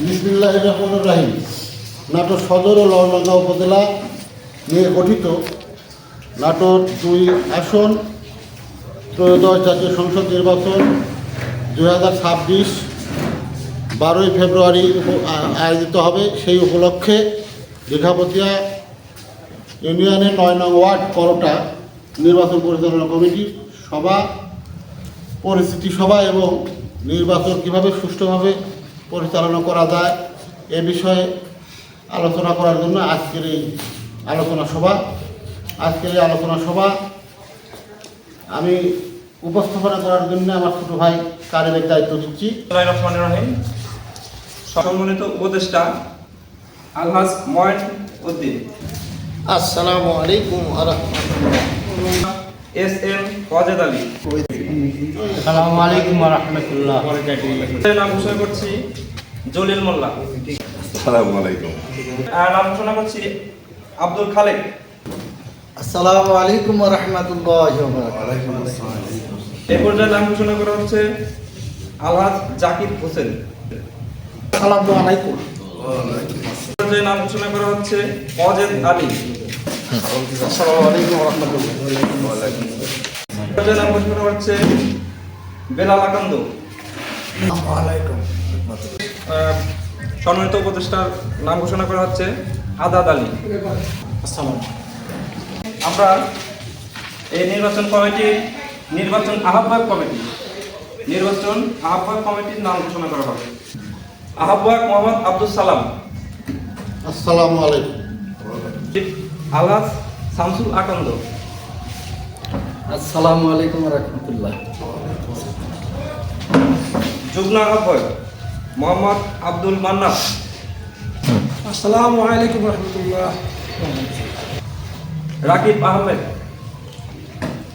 বিসমিল্লাহ রহমান রাহিম। নাটোর সদর ও লড়লঙ্গা উপজেলা নিয়ে গঠিত নাটোর দুই আসন, ত্রয়োদশ জাতীয় সংসদ নির্বাচন দুই হাজার ছাব্বিশ বারোই ফেব্রুয়ারি আয়োজিত হবে। সেই উপলক্ষে দীঘাপতিয়া ইউনিয়নের নয় নং ওয়ার্ড করোটা নির্বাচন পরিচালনা কমিটির সভা, পরিস্থিতি সভা এবং নির্বাচন কীভাবে সুষ্ঠুভাবে পরিচালনা করা যায়। এ বিষয়ে আলোচনা করার জন্য আজকের এই আলোচনা সভা। আজকের এই আলোচনা সভা আমি উপস্থাপনা করার জন্য আমার ছোটো ভাই কারিমের দায়িত্ব দিচ্ছি রহমান রহিম। সম্মানিত উপদেষ্টা আলহাজ ময়েন উদ্দিন। আসসালামু আলাইকুম এস এম ওয়াজেদ আলী। আসসালামু আলাইকুম রহমতুল্লাহ নাম ঘোষণা করছি জলিল মোল্লা। আসসালামু আলাইকুম। আর নাম ঘোষণা করছি আব্দুল খালেক। আসসালামু আলাইকুম রহমতুল্লাহ এ পর্যায়ে নাম ঘোষণা করা হচ্ছে আলহাজ জাকির হোসেন। আসসালামু আলাইকুম। পর্যায়ে নাম ঘোষণা করা হচ্ছে ওয়াজেদ আলী। আসসালামু নাম ঘোষণা হচ্ছে বেলাল আকান্দ সম্মানিত উপদেষ্টার নাম ঘোষণা করা হচ্ছে আদাদ আলী। আসসালাম আমরা এই নির্বাচন কমিটি নির্বাচন আহ্বায়ক কমিটি নির্বাচন আহ্বায়ক কমিটির নাম ঘোষণা করা হবে। আহ্বায়ক মোহাম্মদ আব্দুল সালাম। আসসালামু আলাইকুম। আলহাজ শামসুল আকন্দ। আসসালামু আলাইকুম রহমতুল্লাহ। যুগ্ম আহ্বায়ক মোহাম্মদ আব্দুল মান্নাফ আসসালামু আলাইকুম রহমতুল্লাহ। রাকিব আহমেদ।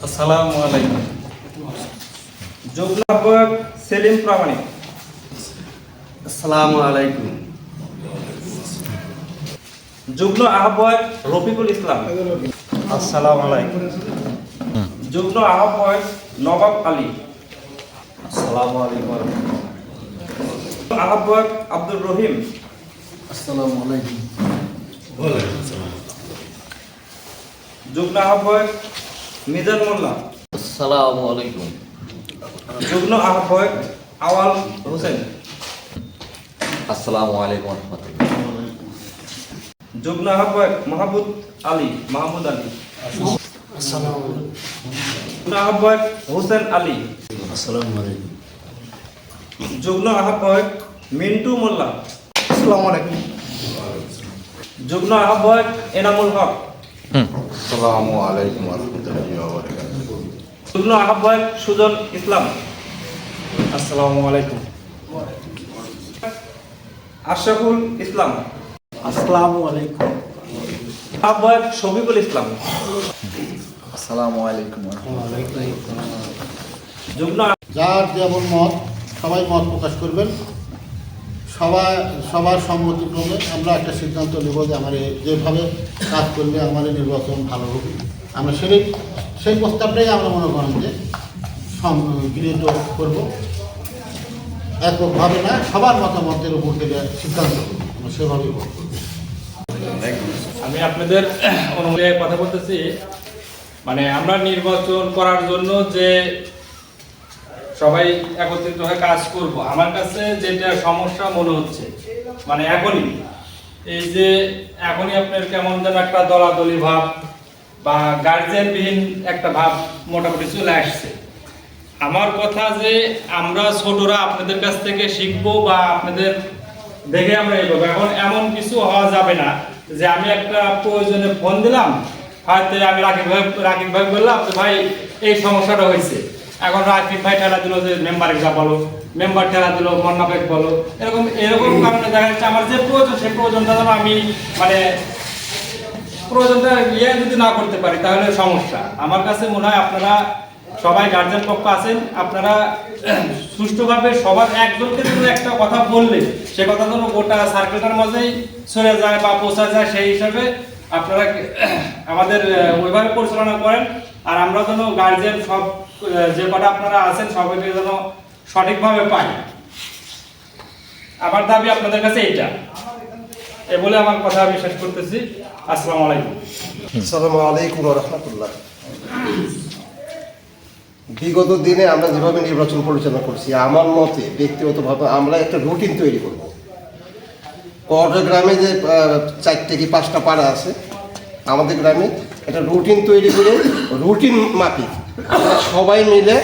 আসসালামু আলাইকুম। যুগ্ম আহ্বায়ক সেলিম প্রামাণিক। আসসালামু আলাইকুম। যুগ্ম আহ্বায়ক রফিকুল ইসলাম। আসসালামু আলাইকুম। যুগ্ম আহ্বায়ক নবাব আলী। আসসালামু আলাইকুম আহ্বায়ক আব্দুর রহিম। আসসালামু আলাইকুম। যুগ্ম আহ্বায়ক মিজান মোল্লা। আসসালামু আলাইকুম। যুগ্ম আহ্বায়ক আওয়াল হোসেন। আসসালামু আলাইকুম রহমতুল্লাহ। যুগ্ম আহ্বায়ক মাহমুদ আলী মাহমুদ আলী। আহ্বায়ক হোসেন আলী। আসসালামু আলাইকুম যুগ্ম আহ্বায়ক মিন্টু মোল্লা। আসসালামু আলাইকুম যুগ্ম আহ্বায়ক এনামুল হক। আসসালামু আলাইকুম রহমতুল্লাহি ওয়া বারাকাতুহু যুগ্ম আহ্বায়ক সুজন ইসলাম। আসসালামু আলাইকুম আশরাফুল ইসলাম। আসসালামু আলাইকুম। আহ্বায়ক শফিকুল ইসলাম। আসসালামু আলাইকুম যুগ্ম যার যেমন মত সবাই মত প্রকাশ করবেন। সবাই সবার সম্মতিক্রমে আমরা একটা সিদ্ধান্ত নেব যে আমার যেভাবে কাজ করলে আমার এই নির্বাচন ভালো হবে। আমরা সেই সেই প্রস্তাবটাই আমরা মনে করেন যে সম- গৃহীত করব। এককভাবে না সবার মতামতের উপর থেকে সিদ্ধান্ত করব আমি আপনাদের অনুযায়ী কথা বলতেছি। মানে আমরা নির্বাচন করার জন্য যে সবাই একত্রিত হয়ে কাজ করব, আমার কাছে যেটা সমস্যা মনে হচ্ছে মানে এখনই, এই যে এখনই আপনার কেমন যেন একটা দলাদলি ভাব বা গার্জেনবিহীন একটা ভাব মোটামুটি চলে আসছে। আমার কথা যে আমরা ছোটরা আপনাদের কাছ থেকে শিখব বা আপনাদের দেখে আমরা এগোবো এখন এমন কিছু হওয়া যাবে না যে আমি একটা প্রয়োজনে ফোন দিলাম, হয়তো আমি রাকিব ভাই রাকিব ভাই বললাম যে ভাই, এই সমস্যাটা হয়েছে। এখন রাকিব ভাই ঠেলা দিল যে মেম্বার যা বলো মেম্বার ঠেলা দিল মন্নাবেক বলো। এরকম এরকম কারণে দেখা যাচ্ছে আমার যে প্রয়োজন, সেই প্রয়োজনটা যেন আমি মানে প্রয়োজনটা ইয়ে যদি না করতে পারি, তাহলে সমস্যা। আমার কাছে মনে হয় আপনারা সবাই গার্জেন পক্ষ আছেন, আপনারা সুষ্ঠুভাবে সবার একজনকে যদি একটা কথা বললে, সে কথা যেন গোটা সার্কেলটার মাঝেই চলে যায় বা পৌঁছা যায়, সেই হিসাবে আপনারা আমাদের ওইভাবে পরিচালনা করেন। আর আমরা যেন গার্জেন সব যে কটা আপনারা আছেন, সবাইকে যেন সঠিকভাবে পাই আমার দাবি আপনাদের কাছে এইটা। এ বলে আমার কথা আমি শেষ করতেছি। আসসালামু আলাইকুম। আসসালামু আলাইকুম রহমতুল্লাহ। বিগত দিনে আমরা যেভাবে নির্বাচন পরিচালনা করছি, আমার মতে, ব্যক্তিগতভাবে আমরা একটা রুটিন তৈরি করব। গ্রামে যে চারটে কি পাঁচটা পাড়া আছে, আমাদের গ্রামে একটা রুটিন তৈরি করে রুটিন মাফিক। সবাই মিলে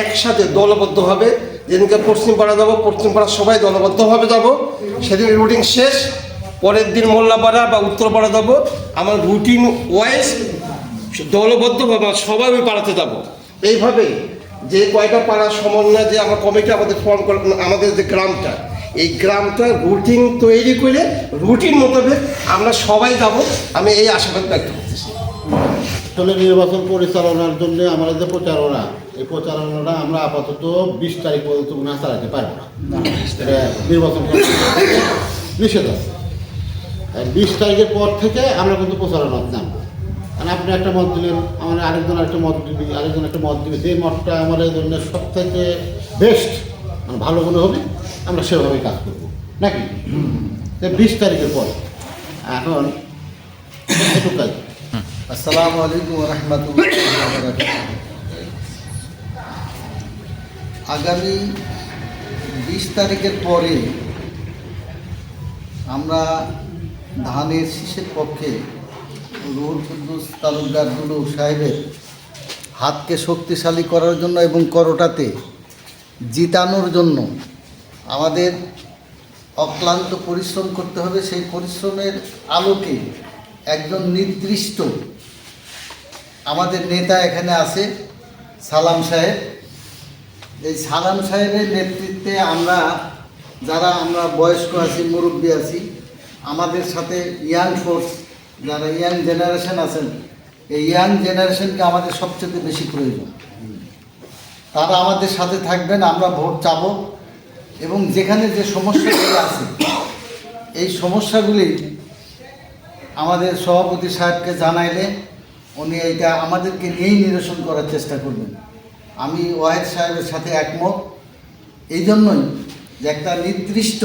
একসাথে দলবদ্ধভাবে, যেদিনকে পশ্চিম পাড়া যাব, পশ্চিম পাড়া সবাই দলবদ্ধভাবে যাব। সেদিন রুটিন শেষ, পরের দিন মোল্লাপাড়া বা উত্তরপাড়া যাব। আমার রুটিন ওয়াইজ দলবদ্ধভাবে সবাই ওই পাড়াতে যাব। এইভাবে যে কয়টা পাড়ার সমন্বয় যে আমার কমিটি আমাদের ফর্ম করে, আমাদের যে গ্রামটা, এই গ্রামটা রুটিন তৈরি করে রুটিন মোতাবেক আমরা সবাই যাব। আমি এই আশাবাদ ব্যক্ত করতেছি। আসলে নির্বাচন পরিচালনার জন্য আমাদের যে প্রচারণা, এই প্রচারণাটা আমরা আপাতত বিশ তারিখ পর্যন্ত না চালাতে পারব না। নির্বাচন নিষেধ আছে বিশ তারিখের পর থেকে আমরা কিন্তু প্রচারণা নামবো কারণ আপনি একটা মত দিলেন, আমার আরেকজন একটা মত দিবি আরেকজন একটা মত দিবি, যে মতটা আমাদের জন্য সব থেকে বেস্ট মানে ভালো মনে হবে, আমরা সেভাবেই কাজ করব। নাকি? বিশ তারিখের পর। এখন একটু কাজ আসসালামু আলাইকুম রহমতুল্লাহ আগামী বিশ তারিখের পরে আমরা ধানের শীষের পক্ষে রুহুল কুদ্দুস তালুকদার দুলু সাহেবের হাতকে শক্তিশালী করার জন্য এবং করোটাতে জিতানোর জন্য আমাদের অক্লান্ত পরিশ্রম করতে হবে। সেই পরিশ্রমের আলোকে একজন নির্দিষ্ট আমাদের নেতা এখানে আছে, সালাম সাহেব। এই সালাম সাহেবের নেতৃত্বে আমরা, যারা আমরা বয়স্ক আছি, মুরব্বী আছি, আমাদের সাথে ইয়াং ফোর্স যারা ইয়াং জেনারেশন আছেন, এই ইয়াং জেনারেশনকে আমাদের সবচেয়ে বেশি প্রয়োজন। তারা আমাদের সাথে থাকবেন, আমরা ভোট চাবো এবং যেখানে যে সমস্যাগুলি আছে, এই সমস্যাগুলি আমাদের সভাপতি সাহেবকে জানাইলে উনি এইটা আমাদেরকে নিয়েই নিরসন করার চেষ্টা করবেন। আমি ওয়াহেদ সাহেবের সাথে একমত। এই জন্যই যে একটা নির্দিষ্ট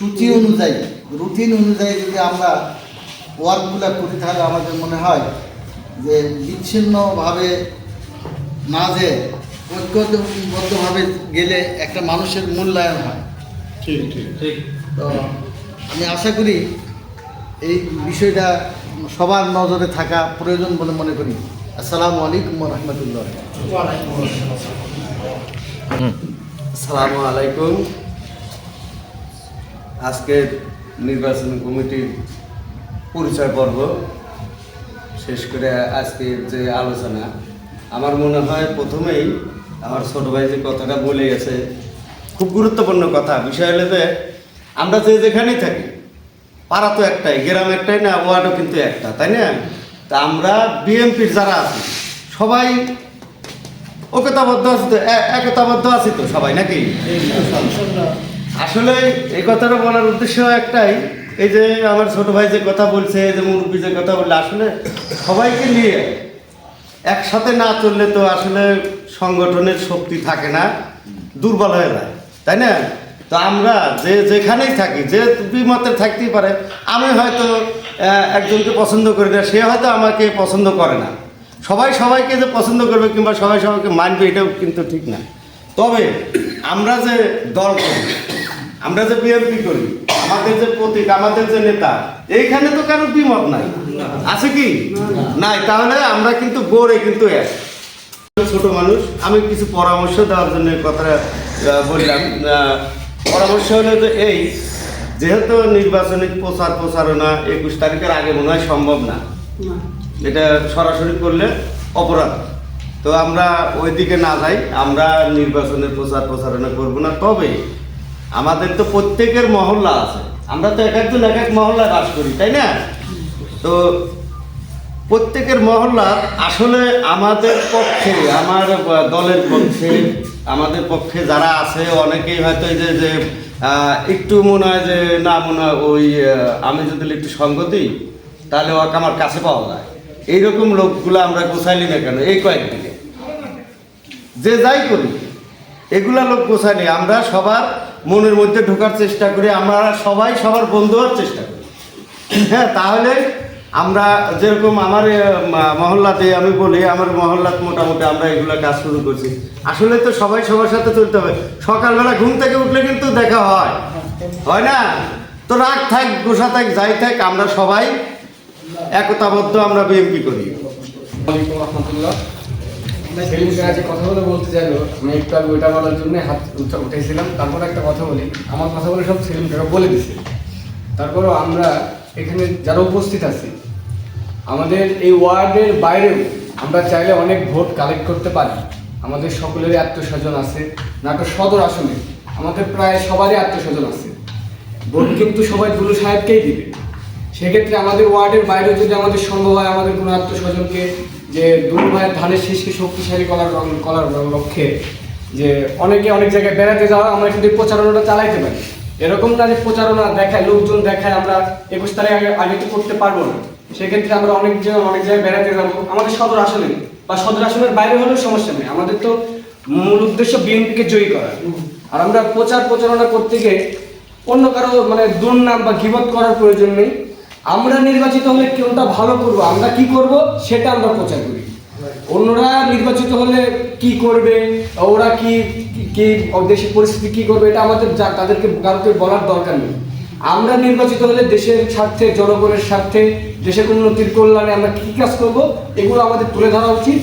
সূচি অনুযায়ী রুটিন অনুযায়ী যদি আমরা ওয়ার্কগুলো করি তাহলে আমাদের মনে হয় যে বিচ্ছিন্নভাবে না যে ঐক্যবদ্ধভাবে গেলে একটা মানুষের মূল্যায়ন হয়। ঠিক ঠিক ঠিক। তো আমি আশা করি এই বিষয়টা সবার নজরে থাকা প্রয়োজন বলে মনে করি। আসসালামু আলাইকুম রহমতুল্লাহ আসসালামু আলাইকুম। আজকের নির্বাচন কমিটির পরিচয় পর্ব শেষ করে আজকের যে আলোচনা, আমার মনে হয় প্রথমেই আমার ছোট ভাই যে কথাটা বলে গেছে, খুব গুরুত্বপূর্ণ কথা। বিষয় হলো যে, আমরা যে যেখানেই থাকি, পাড়া তো একটাই, গ্রাম একটাই না, ওয়ার্ডও কিন্তু একটা, তাই না? তা আমরা বিএমপির যারা আছি, সবাই ঐক্যতাবদ্ধ আছে তো একতাবদ্ধ আছি তো সবাই নাকি? আসলে এই কথাটা বলার উদ্দেশ্য একটাই, এই যে আমার ছোট ভাই যে কথা বলছে যে মুরব্বী যে কথা বললে, আসলে সবাইকে নিয়ে একসাথে না চললে তো আসলে সংগঠনের শক্তি থাকে না, দুর্বল হয়ে যায়, তাই না? তো আমরা যে যেখানেই থাকি, যে বিমতে থাকতেই পারে, আমি হয়তো একজনকে পছন্দ করি না, সে হয়তো আমাকে পছন্দ করে না। সবাই সবাইকে যে পছন্দ করবে কিংবা সবাই সবাইকে মানবে, এটাও কিন্তু ঠিক না। তবে আমরা যে দল করি আমরা যে বিএনপি করি, আমাদের যে প্রতীক, আমাদের যে নেতা, এইখানে তো কারও বিমত নাই। আছে কি? নাই। তাহলে আমরা কিন্তু গড়ে কিন্তু এক। ছোট মানুষ, আমি কিছু পরামর্শ দেওয়ার জন্য কথাটা বললাম। পরামর্শ হলো যে এই, যেহেতু নির্বাচনী প্রচার প্রচারণা একুশ তারিখের আগে মনে হয় সম্ভব না। এটা সরাসরি করলে অপরাধ। তো আমরা ওই দিকে না যাই, আমরা নির্বাচনের প্রচার প্রচারণা করব না। তবে আমাদের তো প্রত্যেকের মহল্লা আছে। আমরা তো এক একজন এক এক মহল্লায় বাস করি, তাই না? তো প্রত্যেকের মহল্লা আসলে আমাদের পক্ষে, আমার দলের পক্ষে, আমাদের পক্ষে যারা আছে, অনেকেই হয়তো এই যে যে একটু মনে হয় যে, না, মনে হয় ওই আমি যদি একটু সঙ্গ দিই, তাহলে ওকে আমার কাছে পাওয়া যায়। এইরকম লোকগুলো আমরা গোছাইলি না কেন? এই কয়েকদিনে। যে যাই করি এগুলা লোক গোছায়নি। আমরা সবার মনের মধ্যে ঢোকার চেষ্টা করি, আমরা সবাই সবার বন্ধু হওয়ার চেষ্টা করি। হ্যাঁ তাহলে আমরা যেরকম আমার মহল্লাতে আমি বলি, আমার মহল্লাত মোটামুটি আমরা এগুলো কাজ শুরু করছি। আসলে তো সবাই সবার সাথে চলতে হবে। সকালবেলা ঘুম থেকে উঠলে কিন্তু দেখা হয়। হয় না? তো রাগ থাক, গোসা থাক, যাই থাক, আমরা সবাই একতাবদ্ধ আমরা বিএমপি করি। রহমতুল্লাহ সেলিম কাকা যে কথাগুলো বলতে চাইলো আমি একটু আগে ওইটা বলার জন্য হাত উঠে উঠেছিলাম। তারপর একটা কথা বলি। আমার কথাগুলো সব সেলিম বলে দিছে। তারপরও আমরা এখানে যারা উপস্থিত আছি, আমাদের এই ওয়ার্ডের বাইরেও আমরা চাইলে অনেক ভোট কালেক্ট করতে পারি। আমাদের সকলেরই আত্মস্বজন আছে। নাটোর সদর আসনে আমাদের প্রায় সবারই আত্মস্বজন আছে। ভোট কিন্তু সবাই দুলু সাহেবকেই দিবে। সেক্ষেত্রে আমাদের ওয়ার্ডের বাইরে যদি আমাদের সম্ভব হয় আমাদের কোনো আত্মস্বজনকে যে দুলু ভাইয়ের ধানের শীষকে শক্তিশালী করার করার লক্ষ্যে যে অনেকে অনেক জায়গায় বেড়াতে যাওয়া, আমরা কিন্তু প্রচারণাটা চালাইতে পারি। এরকম না যে প্রচারণা দেখায়, লোকজন দেখায়, আমরা একুশ তারিখ আগে আগে তো করতে পারব না। সেক্ষেত্রে আমরা অনেক অনেক জায়গায় বেড়াতে যাব। আমাদের সদর আসনে, বা সদর আসনের বাইরে হলেও সমস্যা নেই। আমাদের তো মূল উদ্দেশ্য বিএনপিকে জয়ী করা। আর আমরা প্রচার প্রচারণা করতে গিয়ে অন্য কারও মানে দুর্নাম বা গিবত করার প্রয়োজন নেই। আমরা নির্বাচিত হলে কোনটা ভালো করব, আমরা কি করব সেটা আমরা প্রচার করি। অন্যরা নির্বাচিত হলে কি করবে, ওরা কি, কি- দেশের পরিস্থিতি কি করবে, এটা আমাদের তাদেরকে কারোকে বলার দরকার নেই। আমরা নির্বাচিত হলে দেশের স্বার্থে, জনগণের স্বার্থে, দেশের উন্নতির কল্যাণে আমরা কী কাজ করব, এগুলো আমাদের তুলে ধরা উচিত।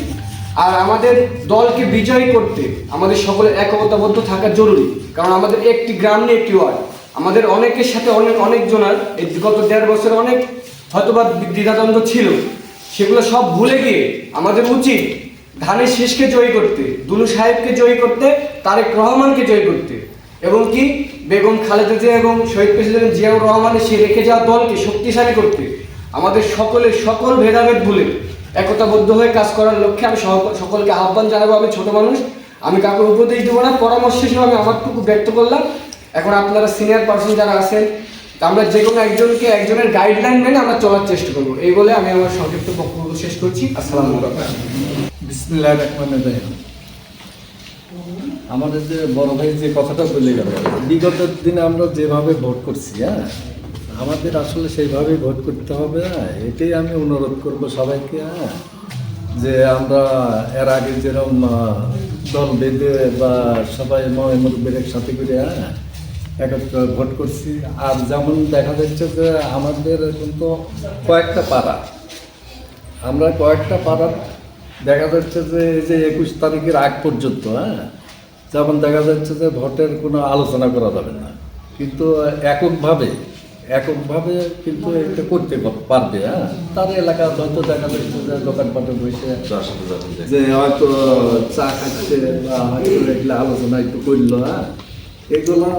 আর আমাদের দলকে বিজয়ী করতে আমাদের সকলের একতাবদ্ধ থাকা জরুরি, কারণ আমাদের একটি গ্রাম নিয়ে একটি ওয়ার্ড। আমাদের অনেকের সাথে অনেক অনেকজনের এই গত দেড় বছরে অনেক হয়তোবা দ্বিধাদ্বন্দ্ব ছিল। সেগুলো সব ভুলে গিয়ে আমাদের উচিত ধানের শেষকে জয়ী করতে, দুলু সাহেবকে জয়ী করতে, তারেক রহমানকে জয়ী করতে। এবং কি বেগম খালেদা জিয়া এবং শহীদ প্রেসিডেন্ট জিয়াউর রহমানের সে রেখে যাওয়া দলকে শক্তিশালী করতে, আমাদের সকলের সকল ভেদাভেদ ভুলে একতাবদ্ধ হয়ে কাজ করার লক্ষ্যে আমি সকলকে আহ্বান জানাব, আমি ছোট মানুষ, আমি কাউকে উপদেশ দেবো না, পরামর্শ হিসেবে আমি আমারটুকু ব্যক্ত করলাম। এখন আপনারা সিনিয়র পার্সন যারা আছেন, আমরা যে কোনো একজনকে একজনের গাইডলাইন মেনে আমরা চলার চেষ্টা করব। এই বলে আমি আমার সংক্ষিপ্ত বক্তব্য শেষ করছি। আসসালামু আমাদের যে বড় ভাই যে কথাটা বলে গেল, বিগত দিনে আমরা যেভাবে ভোট করছি হ্যাঁ আমাদের আসলে সেইভাবে ভোট করতে হবে এটাই আমি অনুরোধ করব সবাইকে হ্যাঁ যে আমরা এর আগে যেরকম দল বেঁধে বা সবাই মুরব্বীর একসাথে করে হ্যাঁ একত্র ভোট করছি। আর যেমন দেখা যাচ্ছে যে আমাদের কিন্তু কয়েকটা পাড়া। আমরা কয়েকটা পাড়ার দেখা যাচ্ছে যে এই যে একুশ তারিখের আগ পর্যন্ত হ্যাঁ? যেমন দেখা যাচ্ছে যে ভোটের কোনো আলোচনা করা যাবে না। কিন্তু এককভাবে এককভাবে কিন্তু এটা করতে পারবে হ্যাঁ? তার এলাকা হয়তো দেখা যাচ্ছে যে দোকানপাটে বসে যে হয়তো চা খাচ্ছে বা হয়তো আলোচনা একটু করল হ্যাঁ? এগুলো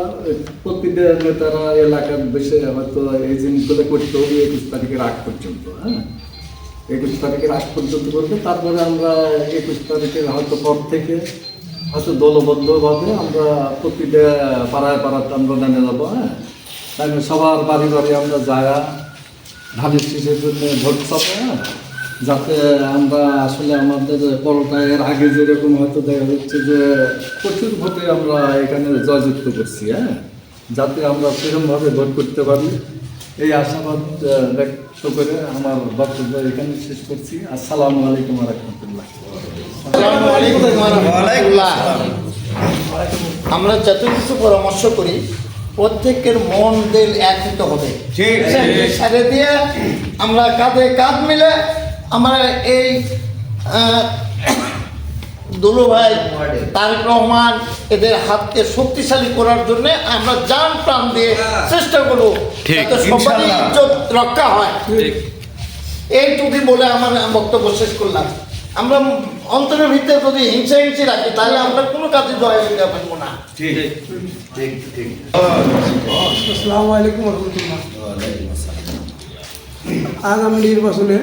প্রতিটা নেতারা এলাকার বসে হয়তো এই জিনিসগুলো করতে হবে একুশ তারিখের আগ পর্যন্ত হ্যাঁ? একুশ তারিখের আগ পর্যন্ত করবে, তারপরে আমরা একুশ তারিখের হয়তো পর থেকে হয়তো দলবদ্ধভাবে আমরা প্রতিটা পাড়ায় পাড়াতে আমরা নেমে যাব হ্যাঁ? তাহলে সবার বাড়ি বাড়ি আমরা যারা ধানের শীষের জন্য ভোট পাবো হ্যাঁ? যাতে আমরা আসলে আমাদের পরোটা এর আগে যেরকম হয়তো দেখা যাচ্ছে যে প্রচুর ভোটে আমরা এখানে জয়যুক্ত করছি হ্যাঁ? যাতে আমরা সেরকমভাবে ভোট করতে পারি। এই আশাবাদ ব্যক্ত করে আমার বক্তব্য এখানে শেষ করছি। আসসালামু আলাইকুম রহমতুল্লাহ। আমরা যত কিছু পরামর্শ করি প্রত্যেকের মন দিল এক হতে হবে সারে দিয়ে আমরা কাঁধে কাঁধ মিলে আমরা এই দুলু ভাই তারেক রহমান এদের হাতকে শক্তিশালী করার জন্য আমরা জান প্রাণ দিয়ে চেষ্টা করব যাতে সবারই ইজ্জত রক্ষা হয়। এইটুকুই বলে আমার বক্তব্য শেষ করলাম। আমরা অন্তরের ভিতরে যদি হিংসা হিংসি রাখি তাহলে আমরা কোনো কাজে জয় হতে পারব না। আসসালামু আলাইকুম রহমতুল্লাহ। আগামী নির্বাচনে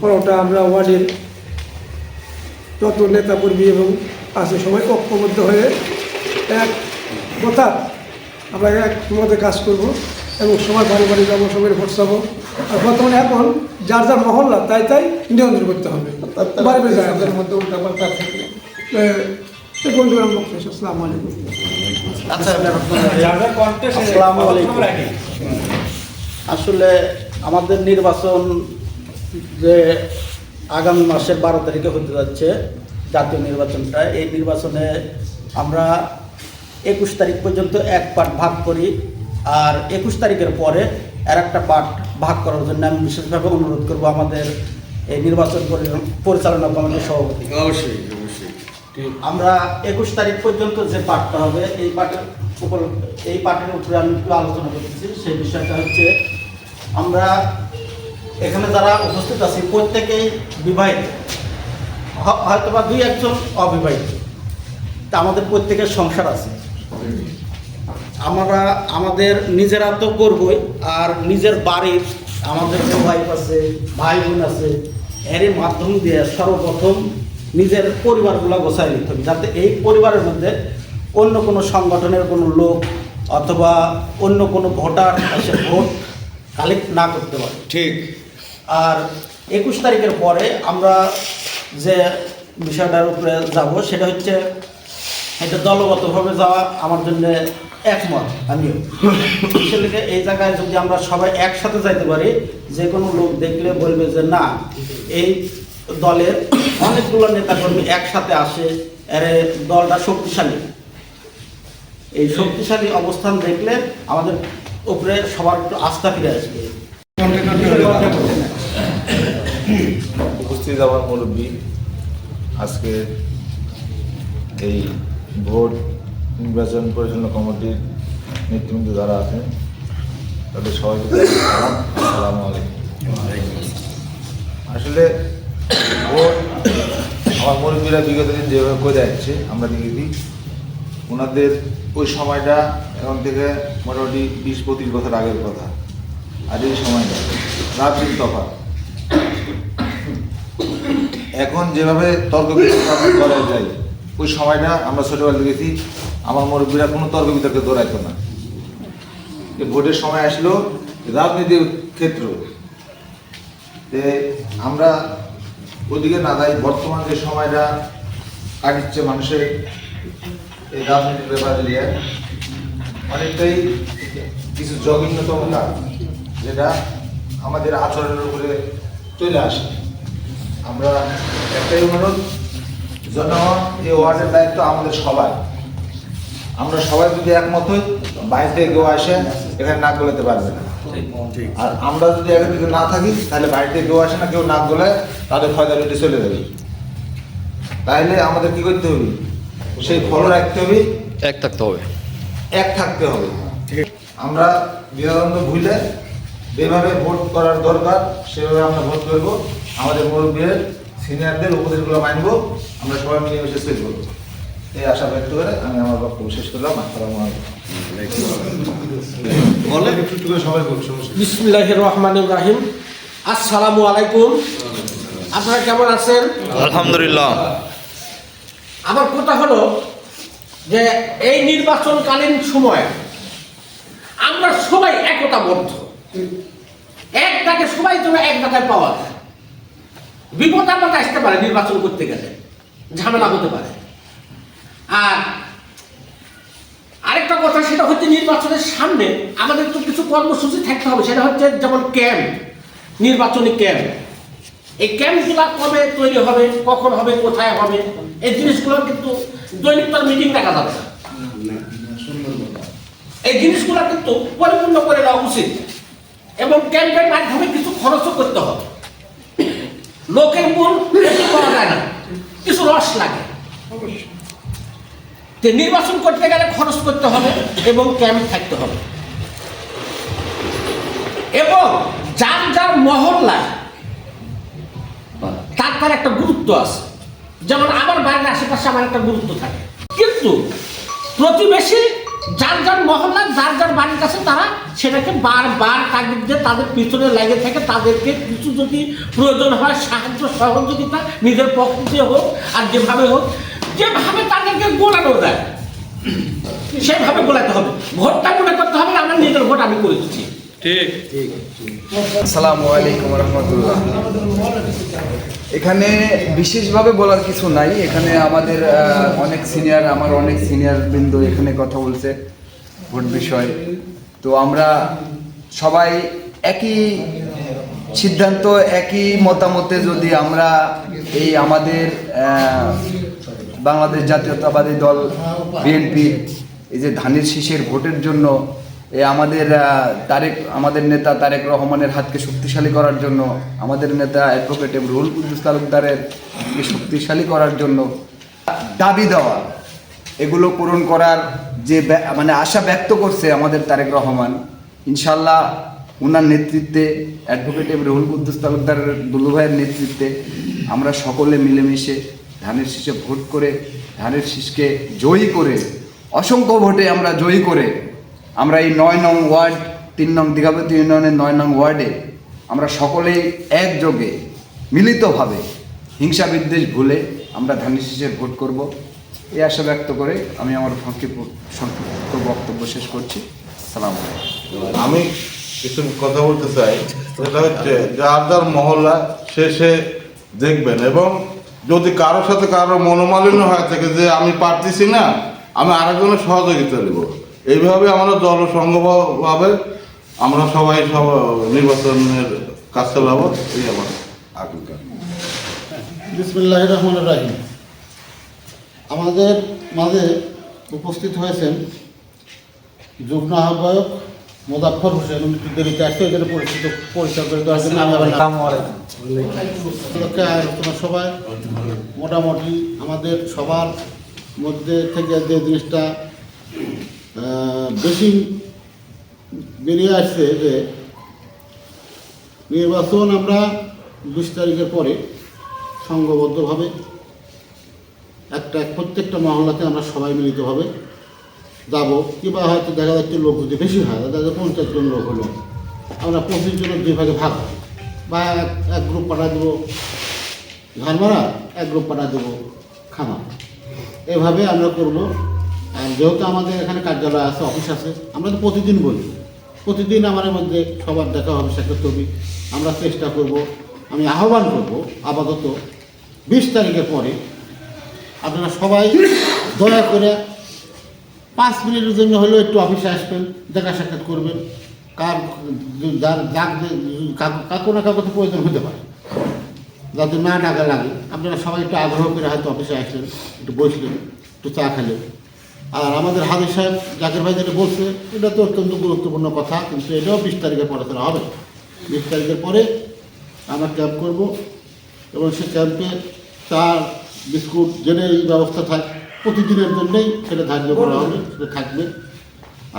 পরোটা আমরা ওয়ার্ডের যত নেতা কর্মী এবং আছে সবাই ঐক্যবদ্ধ হয়ে এক কথা আমরা এক মতে কাজ করব এবং সবাই বাড়ি বাড়ি যাব সবাই ভোট চাবো। আর বর্তমানে এখন যার যার মহল্লা তাই তাই নিয়ন্ত্রণ করতে হবে। বাড়ি বাড়ি যায় আমাদের মধ্যে উল্টাপাল্টা থাকলে আসসালামু আলাইকুম। আসসালামু আলাইকুম। আসলে আমাদের নির্বাচন যে আগামী মাসের বারো তারিখে হতে যাচ্ছে জাতীয় নির্বাচনটা এই নির্বাচনে আমরা একুশ তারিখ পর্যন্ত এক পার্ট ভাগ করি আর একুশ তারিখের পরে আর একটা পার্ট ভাগ করার জন্য আমি বিশেষভাবে অনুরোধ করব আমাদের এই নির্বাচন পরি- পরিচালনা কমিটির সভাপতি। অবশ্যই অবশ্যই। আমরা একুশ তারিখ পর্যন্ত যে পাঠটা হবে এই পাঠের উপর এই পাঠের উপরে আমি একটু আলোচনা করতেছি। সেই বিষয়টা হচ্ছে আমরা এখানে যারা উপস্থিত আছি, প্রত্যেকেই বিবাহিত। হয়তো বা দুই একজন অবিবাহিত। তা আমাদের প্রত্যেকের সংসার আছে। আমরা, আমাদের নিজেরা তো করবই, আর নিজের বাড়ির আমাদের ওয়াইফ আছে ভাই বোন আছে এর মাধ্যম দিয়ে সর্বপ্রথম নিজের পরিবারগুলো গোছায় নিতে হবে, যাতে এই পরিবারের মধ্যে অন্য কোনো সংগঠনের কোনো লোক অথবা অন্য কোনো ভোটার এসে ভোট কালেক্ট না করতে পারে। ঠিক। আর একুশ তারিখের পরে আমরা যে বিষয়টার উপরে যাব, সেটা হচ্ছে এটা দলগতভাবে যাওয়া আমার জন্য একমত আমিও। সেগুলো এই জায়গায় যদি আমরা সবাই একসাথে যাইতে পারি, যে কোনো লোক দেখলে বলবে যে না, এই দলের অনেকগুলো নেতাকর্মী একসাথে আসে, এর দলটা শক্তিশালী। এই শক্তিশালী অবস্থান দেখলে আমাদের উপরে সবার একটু আস্থা ফিরে আসবে। উপস্থিত আমার মুরব্বী, আজকে এই ভোট নির্বাচন পরিচালনা কমিটির নেতৃবৃন্দ যারা আছেন, তাদের সবাইকে আসসালামু আলাইকুম। আসলে ভোট আমার মুরব্বীরা বিগত দিন যেভাবে করে যাচ্ছে, আমরা দেখেছি, ওনাদের ওই সময়টা এখন থেকে মোটামুটি বিশ পঁচিশ বছর আগের কথা। আর এই সময়টা রাত দিন তফাৎ। এখন যেভাবে তর্ক বিতর্ক করা যায়, ওই সময়টা আমরা ছোটবেলা দেখেছি, আমার মুরব্বীরা কোনো তর্ক বিতর্কে দৌড়াইতো না। ভোটের সময় আসলো রাজনীতির ক্ষেত্র। যে আমরা ওদিকে না যাই, বর্তমান যে সময়টা, কাটিচ্ছে মানুষের এই রাজনীতির ব্যাপারে নিয়ে, অনেকটাই কিছু জঘন্যতম কাজ, যেটা আমাদের আচরণের উপরে চলে আসে। আমরা একটাই অনুরোধ জনগণ এই ওয়ার্ডের দায়িত্ব আমাদের সবাই। আমরা সবাই যদি একমত হই বাইরে থেকে কেউ আসে এখানে নাক গলাতে পারবে না। আর আমরা যদি এখানে যদি না থাকি তাহলে বাইরে থেকে কেউ আসে না কেউ নাক গলায় তাদের ফয়দা রুটি চলে যাবে। তাহলে আমাদের কি করতে হবে? সেই ফলো রাখতে হবে। এক থাকতে হবে। এক থাকতে হবে। আমরা বিনোদন ভুলে যেভাবে ভোট করার দরকার সেভাবে আমরা ভোট করব। আমাদের মুরব্বীর সিনিয়রদের উপদেশগুলো মানব আমরা সবাই মিলে মিশে শেষ করব এই আশা ব্যক্ত করে আমি আমার বক্তব্য শেষ করলাম। বিসমুল্লাহ রহমান রাহিম। আসসালামু আলাইকুম। আপনারা কেমন আছেন? আলহামদুলিল্লাহ। আমার কথা হলো যে এই নির্বাচনকালীন সময় আমরা সবাই একতাবদ্ধ। এক ডাকে সবাই যেন এক ডাকায় পাওয়া যায়। বিপদ আমাকে আসতে পারে নির্বাচন করতে গেলে। ঝামেলা হতে পারে। আর আরেকটা কথা, সেটা হচ্ছে নির্বাচনের সামনে আমাদের তো কিছু কর্মসূচি থাকতে হবে। সেটা হচ্ছে যেমন ক্যাম্প, নির্বাচনী ক্যাম্প। এই ক্যাম্পগুলো কবে তৈরি হবে, কখন হবে, কোথায় হবে, এই জিনিসগুলো কিন্তু দৈনিক তার মিটিং দেখা যাবে না। এই জিনিসগুলো কিন্তু পরিপূর্ণ করে দেওয়া উচিত। এবং ক্যাম্পের মাধ্যমে কিছু খরচও করতে হবে। লোকের মূল বেশি করা যায় না। কিছু রস লাগে। যে নির্বাচন করতে গেলে খরচ করতে হবে এবং ক্যাম্প থাকতে হবে। এবং যার যার মহল্লায় তার তার একটা গুরুত্ব আছে। যেমন আমার বাড়ির আশেপাশে আমার একটা গুরুত্ব থাকে। কিন্তু প্রতিবেশী যার যার মহল্লা, যার যার বাড়ির কাছে তারা সেটাকে বারবার তাগিদ দিয়ে তাদের পিছনে লেগে থাকে। তাদেরকে কিছু যদি প্রয়োজন হয়, সাহায্য, সহযোগিতা নিজের পক্ষ দিয়ে হোক আর যেভাবে হোক, যেভাবে তাদেরকে গোলানো যায়, সেভাবে গোলাতে হবে। ভোটটা মনে করতে হবে আমার নিজের ভোট আমি করে দিচ্ছি। আলাইকুম এখানে বিশেষভাবে বলার কিছু নাই। এখানে আমাদের অনেক সিনিয়র আমার অনেক সিনিয়র বৃন্দ এখানে কথা বলছে ভোট বিষয়। তো আমরা সবাই একই সিদ্ধান্ত, একই মতামতে যদি আমরা এই আমাদের বাংলাদেশ জাতীয়তাবাদী দল, বিএনপি, এই যে ধানের শীষের ভোটের জন্য এই আমাদের তারেক, আমাদের নেতা তারেক রহমানের হাতকে শক্তিশালী করার জন্য, আমাদের নেতা অ্যাডভোকেট এম রুহুল কুদ্দুস তালুকদারের হাতকে শক্তিশালী করার জন্য দাবি দেওয়া, এগুলো পূরণ করার যে মানে আশা ব্যক্ত করছে আমাদের তারেক রহমান, ইনশাল্লাহ ওনার নেতৃত্বে অ্যাডভোকেট এম রুহুল কুদ্দুস তালুকদারের দুলু ভাইয়ের নেতৃত্বে, আমরা সকলে মিলেমিশে ধানের শীষে ভোট করে, ধানের শীষকে জয়ী করে, অসংখ্য ভোটে আমরা জয়ী করে আমরা এই নয় নং ওয়ার্ড, তিন নং দীঘাপতি ইউনিয়নের নয় নং ওয়ার্ডে আমরা সকলেই একযোগে, মিলিতভাবে হিংসা বিদ্বেষ ভুলে আমরা ধানের শীষে ভোট করব। এই আশা ব্যক্ত করে আমি আমার সংক্ষিপ্ত সংক্ষিপ্ত বক্তব্য শেষ করছি। সালাম আমি কিছু কথা বলতে চাই। সেটা হচ্ছে যার যার মহল্লা সে দেখবেন এবং যদি কারোর সাথে কারও মনোমালিন্য হয়ে থাকে যে আমি পারতেছি না, আমি আরেকজনের সহযোগিতা দেব এইভাবে আমরা দল সংঘভাবে আমরা সবাই সব নির্বাচনের কাজ চালাবো এই আমার আকাঙ্ক্ষা। বিসমুল্লাহ রহমান রাহিম। আমাদের মাঝে উপস্থিত হয়েছেন যুগ্ম আহ্বায়ক মোজাফর হোসেন উনি একটু দেরিতে আসতে জন্য পরিচিত পরিচয় করে দেওয়ার জন্য আমি আলোচনা সভায় মোটামুটি আমাদের সবার মধ্যে থেকে যে জিনিসটা বেশি বেরিয়ে আসছে যে নির্বাচন আমরা বিশ তারিখের পরে সংঘবদ্ধভাবে একটা, প্রত্যেকটা মহল্লাতে আমরা সবাই মিলিতভাবে যাব। কিংবা হয়তো দেখা যাচ্ছে লোক যদি বেশি হয় যাচ্ছে পঞ্চাশ জন লোক হলো। আমরা পঁচিশ জনের দুই ভাগে ভাগ। বা এক- গ্রুপ পাঠা দেবো ঝালমারা, এক গ্রুপ পাঠা দেবো খামা এভাবে আমরা করব। যেহেতু আমাদের এখানে কার্যালয় আছে অফিস আছে, আমরা তো প্রতিদিন বলি। প্রতিদিন আমাদের মধ্যে সবার দেখা হবে সাক্ষাৎ ছবি আমরা চেষ্টা করব, আমি আহ্বান করব, আপাতত বিশ তারিখের পরে আপনারা সবাই দয়া করে পাঁচ মিনিটের জন্য হলেও একটু অফিসে আসবেন, দেখা সাক্ষাৎ করবেন। কার, যার যার, কাকু- না কাকু তো প্রয়োজন হতে পারে। যাতে না ডাকা লাগে, আপনারা সবাই একটু আগ্রহ করে হয়তো অফিসে আসলেন, একটু বসলেন, একটু চা খেলেন। আর আমাদের হাজির সাহেব জাকির ভাই যেটা বলছে, এটা তো অত্যন্ত গুরুত্বপূর্ণ কথা, কিন্তু এটাও বিশ তারিখে পরে তারা হবে। বিশ তারিখের পরে আমরা ক্যাম্প করব এবং সে ক্যাম্পে চা বিস্কুট জেনে এই ব্যবস্থা থাক, প্রতিদিনের জন্যই সেটা ধার্য করা হবে, সেটা থাকবে।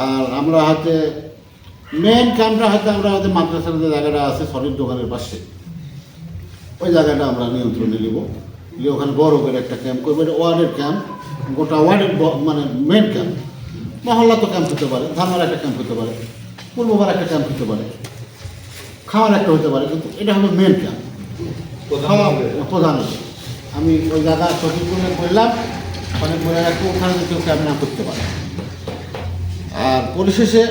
আর আমরা হয়তো মেন ক্যাম্পটা হয়তো আমরা আমাদের মাদ্রাসার যে জায়গাটা আছে সলিড দোকানের পাশে, ওই জায়গাটা আমরা নিয়ন্ত্রণে নেব। যে ওখানে বড় করে একটা ক্যাম্প করব, এটা ওয়ার্ডের ক্যাম্প গোটা ওয়ার্ডের মানে মেন ক্যাম্প মহল্লা তো ক্যাম্প হতে পারে ধামার একটা ক্যাম্প হতে পারে পূর্ববার একটা ক্যাম্প হতে পারে খাওয়ার একটা হতে পারে কিন্তু এটা হলো মেন ক্যাম্প খাওয়া প্রধান আমি ওই জায়গা সঠিক করে করলাম অনেক রাখব ওখানে কেউ ক্যাম্প না করতে পারে। আর পরিশেষে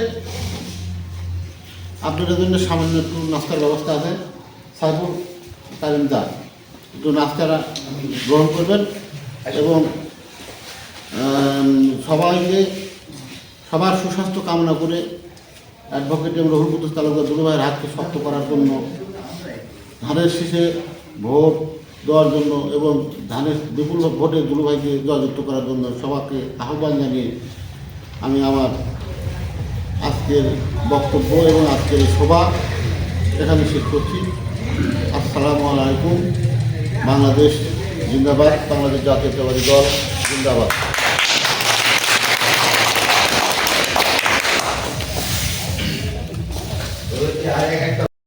আপনাদের জন্য সামান্য একটু নাস্তার ব্যবস্থা আছে। সাইফুল তালিম দা একটু নাস্তারা গ্রহণ করবেন এবং সবাইকে সবার সুস্বাস্থ্য কামনা করে অ্যাডভোকেট এবং রহুল কুতুস তালুকদার দুলু ভাইয়ের হাতকে শক্ত করার জন্য, ধানের শীষে ভোট দেওয়ার জন্য এবং ধানের বিপুল ভোটে দুলু ভাইকে জয়যুক্ত করার জন্য সবাইকে আহ্বান জানিয়ে আমি আমার আজকের বক্তব্য এবং আজকের সভা এখানে শেষ করছি। আসসালামু আলাইকুম। বাংলাদেশ জিন্দাবাদ, বাংলাদেশ জাতীয়তাবাদী দল জিন্দাবাদ।